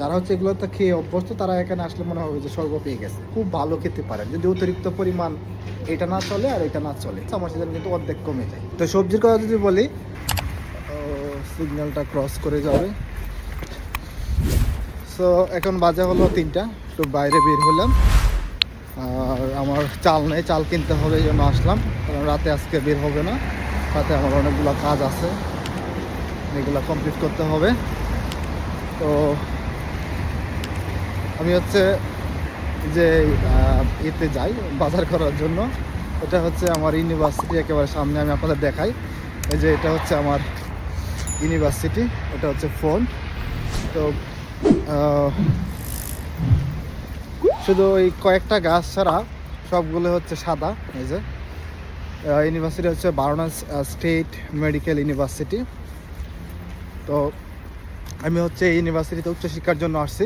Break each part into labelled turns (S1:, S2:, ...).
S1: যারা হচ্ছে এগুলো তো খেয়ে অভ্যস্ত, তারা এখানে আসলে মনে হবে যে স্বর্গ পেয়ে গেছে। খুব ভালো খেতে পারে যদি অতিরিক্ত পরিমাণ এটা না চলে আর এটা না চলে আমার সিজন কিন্তু অর্ধেক কমে যায়। তো সবজির কথা যদি বলি সিগন্যালটা ক্রস করে যাবে। সো এখন বাজে হলো তিনটা একটু বাইরে বের হলাম। আর আমার চাল নেই, চাল কিনতে হবে এই জন্য আসলাম। কারণ রাতে আজকে বের হবে না। রাতে আমার অনেকগুলো কাজ আছে। এগুলো কমপ্লিট করতে হবে। তো আমি হচ্ছে যে এতে যাই, বাজার করার জন্য। এটা হচ্ছে আমার ইউনিভার্সিটি, একেবারে সামনে আমি আপনাদের দেখাই। এই যে, এটা হচ্ছে আমার ইউনিভার্সিটি, এটা হচ্ছে ফোন। তো শুধু ওই কয়েকটা গাছ ছাড়া সবগুলো হচ্ছে সাদা, এই যে। ইউনিভার্সিটি হচ্ছে বারোনা স্টেট মেডিকেল ইউনিভার্সিটি। তো, আমি হচ্ছে এই ইউনিভার্সিটিতে উচ্চশিক্ষার জন্য আসছি।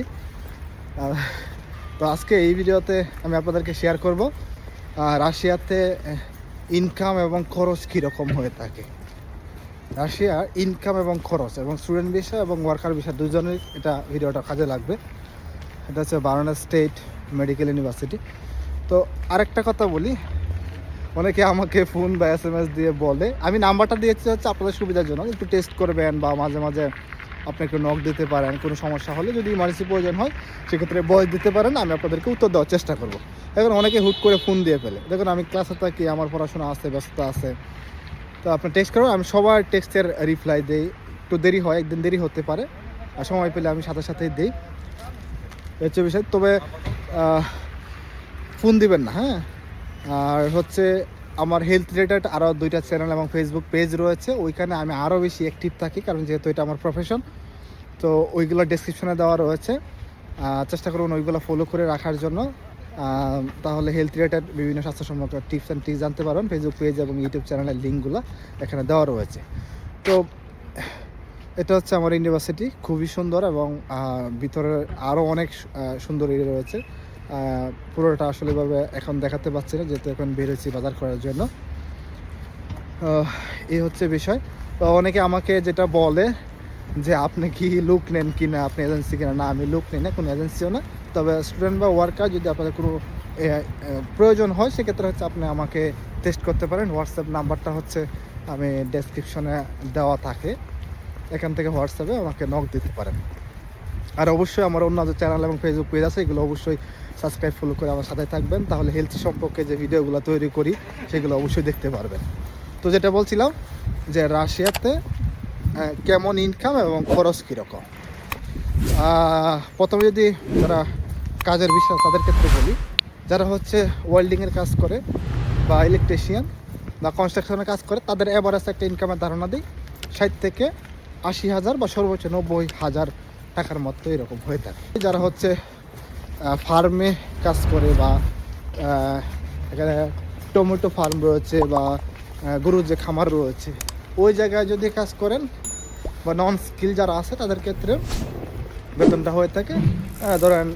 S1: তো আজকে এই ভিডিওতে আমি আপনাদেরকে শেয়ার করব রাশিয়াতে ইনকাম এবং খরচ কীরকম হয়ে থাকে। রাশিয়ার ইনকাম এবং খরচ এবং স্টুডেন্ট বিষয় এবং ওয়ার্কার বিষয় দুজনের এটা ভিডিওটা কাজে লাগবে। এটা হচ্ছে বারানা স্টেট মেডিকেল ইউনিভার্সিটি তো আরেকটা কথা বলি, অনেকে আমাকে ফোন বা এস এম এস দিয়ে বলে, আমি নাম্বারটা দিয়েছি হচ্ছে আপনাদের সুবিধার জন্য, একটু টেস্ট করবেন বা মাঝে মাঝে আপনি একটু নক দিতে পারেন, কোনো সমস্যা হলে যদি ইমার্জেন্সি প্রয়োজন হয়, সেক্ষেত্রে বয়স দিতে পারেন, আমি আপনাদেরকে উত্তর দেওয়ার চেষ্টা করব। এখন অনেকে হুট করে ফোন দিয়ে ফেলে। দেখুন, আমি ক্লাসে থাকি, আমার পড়াশোনা আছে, ব্যস্ততা আছে। তো আপনি টেক্সট করবেন আমি সবার টেক্সটের রিপ্লাই দিই। একটু দেরি হয়, একদিন দেরি হতে পারে, আর সময় পেলে আমি সাথে সাথেই দিই। হচ্ছে বিষয়, তবে ফোন দিবেন না হ্যাঁ? আর হচ্ছে আমার হেলথ রিলেটেড আরও দুইটা চ্যানেল এবং ফেসবুক পেজ রয়েছে, ওইখানে আমি আরও বেশি অ্যাক্টিভ থাকি, কারণ যেহেতু এটা আমার প্রফেশন তো ওইগুলো ডেসক্রিপশনে দেওয়া রয়েছে। চেষ্টা করুন ওইগুলো ফলো করে রাখার জন্য। তাহলে হেলথ রিলেটেড বিভিন্ন স্বাস্থ্য সম্পর্কে টিপস অ্যান্ড টিপস জানতে পারবেন ফেসবুক পেজ এবং ইউটিউব চ্যানেলের লিঙ্কগুলো এখানে দেওয়া রয়েছে। তো, এটা হচ্ছে আমার ইউনিভার্সিটি খুবই সুন্দর এবং ভিতরে আরও অনেক সুন্দর রয়েছে। পুরোটা আসলে ভাবে এখন দেখাতে পাচ্ছি না, যেহেতু এখন বেরোচ্ছি বাজার করার জন্য। এই হচ্ছে বিষয়। তো অনেকে আমাকে যেটা বলে যে, আপনি কি লুক নেন কি না আপনি এজেন্সি কিনা? না, আমি লুক নিই না, কোনো এজেন্সিও না। তবে স্টুডেন্ট বা ওয়ার্কার যদি আপনাদের কোনো প্রয়োজন হয়, সেক্ষেত্রে হচ্ছে আপনি আমাকে টেস্ট করতে পারেন। হোয়াটসঅ্যাপ নাম্বারটা হচ্ছে আমি ডেসক্রিপশনে দেওয়া থাকে। এখান থেকে হোয়াটসঅ্যাপে আমাকে নক দিতে পারেন। আর অবশ্যই আমার অন্য যে চ্যানেল এবং ফেসবুক পেজ আছে, এগুলো অবশ্যই সাবস্ক্রাইব ফলো করে আমার সাথে থাকবেন। তাহলে হেলথ সম্পর্কে যে ভিডিওগুলো তৈরি করি, সেগুলো অবশ্যই দেখতে পারবেন। তো যেটা বলছিলাম যে রাশিয়াতে কেমন ইনকাম এবং খরচ কীরকম? প্রথমে যদি যারা কাজের বিষয় তাদের ক্ষেত্রে বলি, যারা হচ্ছে ওয়েল্ডিংয়ের কাজ করে বা ইলেকট্রিশিয়ান বা কনস্ট্রাকশনের কাজ করে, তাদের এভারেজ একটা ইনকামের ধারণা দিই, ষাট থেকে আশি হাজার বা সর্বোচ্চ নব্বই হাজার টাকার মতো এরকম হয়ে থাকে। যারা হচ্ছে ফার্মে কাজ করে বা এখানে টমেটো ফার্ম রয়েছে বা গরুর যে খামার রয়েছে, ওই জায়গায় যদি কাজ করেন বা নন স্কিল যারা আছে, তাদের ক্ষেত্রে বেতনটা হয়ে থাকে ধরেন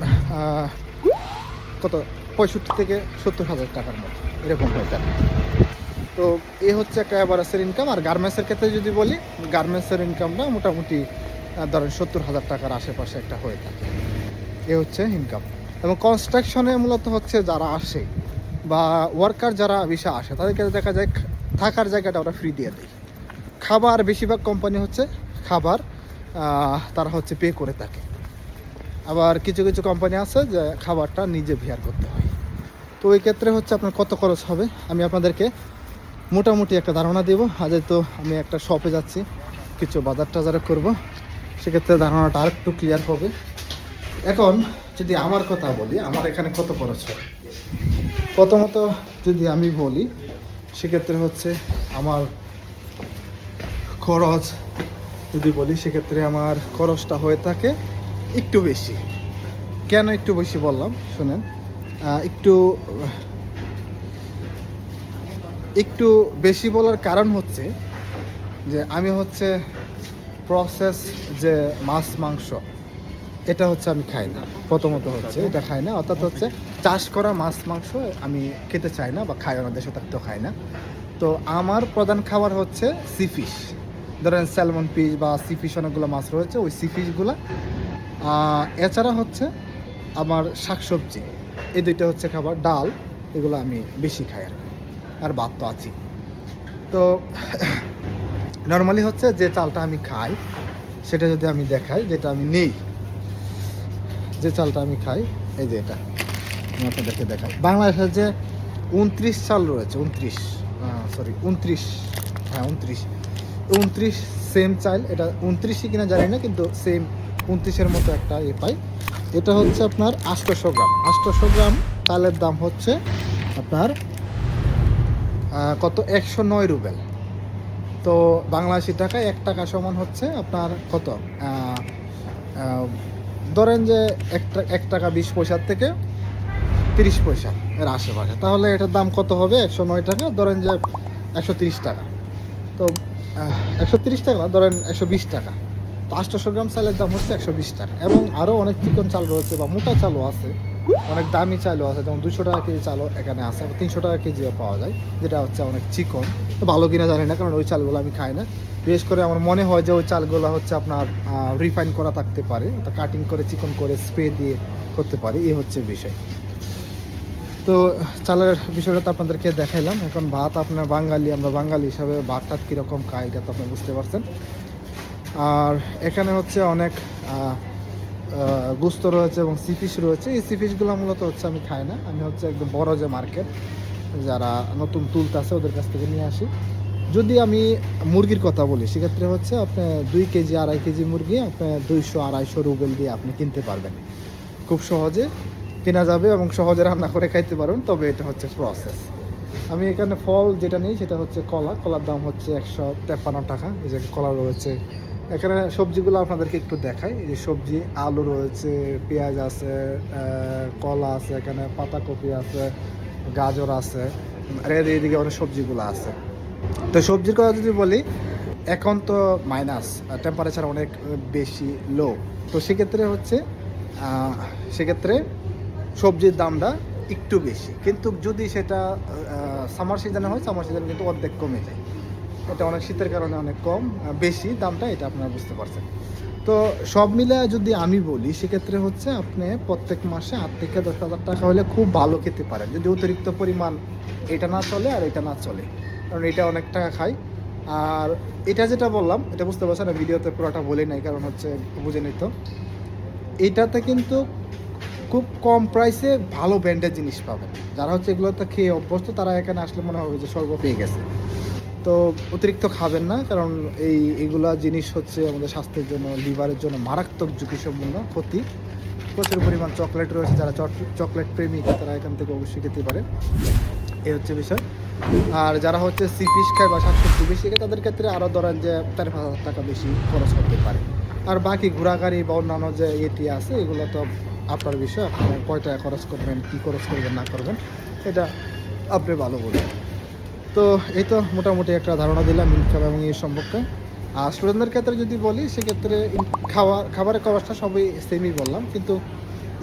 S1: কত? পঁয়ষট্টি থেকে সত্তর হাজার টাকার মতো, এরকম হয়ে থাকে। তো এ হচ্ছে একটা অ্যাভারেজের ইনকাম আর গার্মেন্টসের ক্ষেত্রে যদি বলি গার্মেন্টসের ইনকামটা মোটামুটি ধরেন সত্তর হাজার টাকার আশেপাশে একটা হয়ে থাকে। এ হচ্ছে ইনকাম এবং কনস্ট্রাকশনে মূলত হচ্ছে যারা আসে বা ওয়ার্কার যারা বিষয় আসে, তাদেরকে দেখা যায় থাকার জায়গাটা ওরা ফ্রি দিয়ে দেয়। খাবার বেশিরভাগ কোম্পানি হচ্ছে খাবার তারা হচ্ছে পে করে থাকে। আবার কিছু কিছু কোম্পানি আছে যে খাবারটা নিজে ভিয়ার করতে হয়। তো ওই ক্ষেত্রে হচ্ছে আপনার কত খরচ হবে? আমি আপনাদেরকে মোটামুটি একটা ধারণা দেব। আজ তো আমি একটা শপে যাচ্ছি, কিছু বাজার টাজারে করব, সেক্ষেত্রে ধারণাটা আর একটু ক্লিয়ার হবে। এখন যদি আমার কথা বলি, আমার এখানে কত খরচ হয়? প্রথমত যদি আমি বলি, সেক্ষেত্রে হচ্ছে আমার খরচ যদি বলি, সেক্ষেত্রে আমার খরচটা হয়ে থাকে একটু বেশি। কেন একটু বেশি বললাম? শুনেন একটু একটু বেশি বলার কারণ হচ্ছে যে আমি হচ্ছে প্রসেস যে মাছ, মাংস এটা হচ্ছে আমি খাই না। প্রথমত হচ্ছে এটা খাই না, অর্থাৎ হচ্ছে চাষ করা মাছ, মাংস আমি খেতে চাই না বা খাই ওনাদের দেশে থাকতেও খাই না। তো আমার প্রধান খাবার হচ্ছে সি ফিশ ধরেন স্যালমন ফিশ বা সি ফিশ অনেকগুলো মাছ রয়েছে, ওই সি ফিশগুলো এছাড়া হচ্ছে আমার শাকসবজি, এই দুইটা হচ্ছে খাবার। ডাল, এগুলো আমি বেশি খাই আর। আর ভাত তো আছি তো নর্মালি হচ্ছে যে চালটা আমি খাই, সেটা যদি আমি দেখাই, যেটা আমি নেই যে চালটা আমি খাই, এই যে এটা, আমি আপনাদেরকে দেখাই। বাংলাদেশের যে উনত্রিশ চাল রয়েছে, উনত্রিশ সরি উনত্রিশ হ্যাঁ উনত্রিশ উনত্রিশ সেম চাল, এটা উনত্রিশই কিনা জানি না, কিন্তু সেম উনত্রিশের মতো একটা এ পাই। এটা হচ্ছে আপনার আষ্টশো গ্রাম। আষ্টশো গ্রাম চালের দাম হচ্ছে আপনার কত? একশো নয় রুবেল। তো বাংলাদেশি টাকায় এক টাকা সমান হচ্ছে আপনার কত? ধরেন যে একটা এক টাকা বিশ পয়সার থেকে তিরিশ পয়সা এর আশেপাশে। তাহলে এটার দাম কত হবে? একশো নয় টাকা, ধরেন যে একশো তিরিশ টাকা। তো একশো তিরিশ টাকা ধরেন একশো বিশ টাকা। তো আষ্টশো গ্রাম চালের দাম হচ্ছে একশো বিশ টাকা। এবং আরও অনেক চিকন চাল রয়েছে বা মোটা চালও আছে। অনেক দামি চালও আছে, যেমন দুশো টাকা কেজি চালও এখানে আছে তিনশো টাকা কেজিও পাওয়া যায়, যেটা হচ্ছে অনেক চিকন। তো ভালো কিনা জানি না, কারণ ওই চালগুলো আমি খাই না। বিশেষ করে আমার মনে হয় যে ওই চালগুলো হচ্ছে আপনার রিফাইন করা থাকতে পারে কাটিং করে চিকন করে স্প্রে দিয়ে করতে পারে, এই হচ্ছে বিষয়। তো চালের বিষয়টা তো আপনাদেরকে দেখাইলাম, এখন ভাত আপনার বাঙালি, আমরা বাঙালি হিসাবে ভাত টাত কীরকম খাই এটা তো আপনি বুঝতে পারছেন। আর এখানে হচ্ছে অনেক গুস্ত রয়েছে এবং সিফিস রয়েছে। এই সিফিসগুলো মূলত হচ্ছে আমি খাই না। আমি হচ্ছে একদম বড় যে মার্কেট যারা নতুন তুলতে আছে ওদের কাছ থেকে নিয়ে আসি। যদি আমি মুরগির কথা বলি, সেক্ষেত্রে হচ্ছে আপনি দুই কেজি, আড়াই কেজি মুরগি আপনি দুইশো, আড়াইশো রুবেল দিয়ে আপনি কিনতে পারবেন। খুব সহজে কেনা যাবে এবং সহজে রান্না করে খাইতে পারবেন তবে এটা হচ্ছে প্রসেস আমি এখানে ফল যেটা নিই, সেটা হচ্ছে কলা। কলার দাম হচ্ছে একশো তেপ্পান্ন টাকা। এই যে কলা রয়েছে এখানে সবজিগুলো আপনাদেরকে একটু দেখাই। এই সবজি, আলু রয়েছে, পেঁয়াজ আছে কলা আছে, এখানে পাতাকপি আছে, গাজর আছে, আর এদিকে অনেক সবজিগুলো আছে। তো সবজির কথা যদি বলি, এখন তো মাইনাস টেম্পারেচার অনেক বেশি লো তো সেক্ষেত্রে হচ্ছে সেক্ষেত্রে সবজির দামটা একটু বেশি। কিন্তু যদি সেটা সামার সিজনে হয় সামার সিজনে কিন্তু অর্ধেক কমে যায়। এটা অনেক শীতের কারণে অনেক কম বেশি, দামটা এটা আপনারা বুঝতে পারছেন। তো সব মিলে যদি আমি বলি, সেক্ষেত্রে হচ্ছে আপনি প্রত্যেক মাসে আট থেকে দশ হাজার টাকা হলে খুব ভালো খেতে পারেন। যদি অতিরিক্ত পরিমাণ এটা না চলে আর এটা না চলে, কারণ এটা অনেক টাকা খায়। আর এটা যেটা বললাম, এটা বুঝতে পারছেন না ভিডিওতে পুরোটা বলি নাই, কারণ হচ্ছে বুঝে নিত। এটাতে কিন্তু খুব কম প্রাইসে ভালো ব্র্যান্ডের জিনিস পাবেন। যারা হচ্ছে এগুলোতে খেয়ে অভ্যস্ত, তারা এখানে আসলে মনে হবে যে স্বর্গ পেয়ে গেছে। তো অতিরিক্ত খাবেন না, কারণ এই, এগুলা জিনিস হচ্ছে আমাদের স্বাস্থ্যের জন্য, লিভারের জন্য মারাত্মক ঝুঁকিসম্পন্ন, ক্ষতি। প্রচুর পরিমাণ চকলেট রয়েছে, যারা চকলেট প্রেমিক, তারা এখান থেকে অবশ্যই খেতে পারে। এই হচ্ছে বিষয়। আর যারা হচ্ছে সি ফিশ খায় বা শাকসবজি বেশি খায়, তাদের ক্ষেত্রে আরও ধরেন যে চার পাঁচ হাজার টাকা বেশি খরচ করতে পারে। আর বাকি ঘোরাঘুরি বা অন্যান্য যে এটি আছে, এগুলো তো আপনার বিষয় আপনি কয় টাকা খরচ করবেন, কী খরচ করবেন, না করবেন, এটা আপনি ভালো বলবেন। তো এই তো মোটামুটি একটা ধারণা দিলাম ইনকাম এবং এই সম্পর্কে। আর স্টুডেন্টদের ক্ষেত্রে যদি বলি, সেক্ষেত্রে খাওয়া খাবারের খরচটা সবই সেমই বললাম। কিন্তু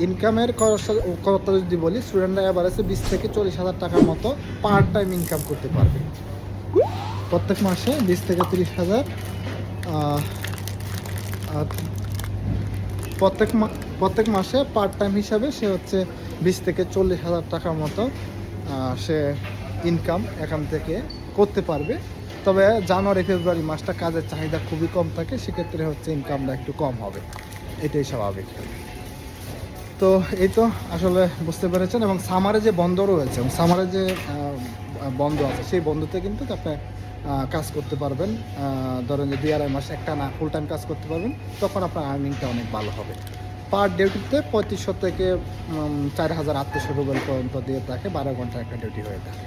S1: ইনকামের খরচটা যদি বলি স্টুডেন্টরা এভারেজে বিশ থেকে চল্লিশ হাজার টাকার মতো পার টাইম ইনকাম করতে পারবে। প্রত্যেক মাসে বিশ থেকে তিরিশ হাজার প্রত্যেক প্রত্যেক মাসে পার্ট টাইম হিসাবে সে হচ্ছে বিশ থেকে চল্লিশ হাজার টাকার মতো সে ইনকাম এখান থেকে করতে পারবে। তবে জানুয়ারি, ফেব্রুয়ারি মাসটা কাজের চাহিদা খুবই কম থাকে, সেক্ষেত্রে হচ্ছে ইনকামটা একটু কম হবে। এটাই স্বাভাবিক। তো এই তো আসলে বুঝতে পেরেছেন এবং সামারে যে বন্ধ রয়েছে সামারে যে বন্ধ আছে, সেই বন্ধতে কিন্তু আপনি কাজ করতে পারবেন। ধরেন যে দুই আড়াই মাস একটা না ফুল টাইম কাজ করতে পারবেন, তখন আপনার আর্নিংটা অনেক ভালো হবে। পার ডিউটিতে পঁয়ত্রিশশো থেকে চার হাজার আটশো রুবেল পর্যন্ত দিয়ে থাকে বারো ঘণ্টা একটা ডিউটি হয়ে থাকে।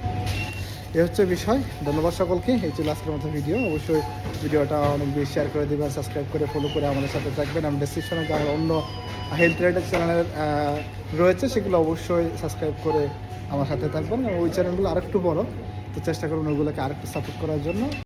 S1: এই হচ্ছে বিষয়। ধন্যবাদ সকলকে। এই ছিল আজকের মতো ভিডিও। অবশ্যই ভিডিওটা অনেক বেশি শেয়ার করে দেবেন, সাবস্ক্রাইব করে ফলো করে আমাদের সাথে থাকবেন। আমি ডিসক্রিপশনে যারা অন্য হেলথ রিলেটেড চ্যানেলের রয়েছে, সেগুলো অবশ্যই সাবস্ক্রাইব করে আমার সাথে থাকবেন। ওই চ্যানেলগুলো আরেকটু বড়, তো চেষ্টা করুন ওইগুলোকে আরেকটু সাপোর্ট করার জন্য।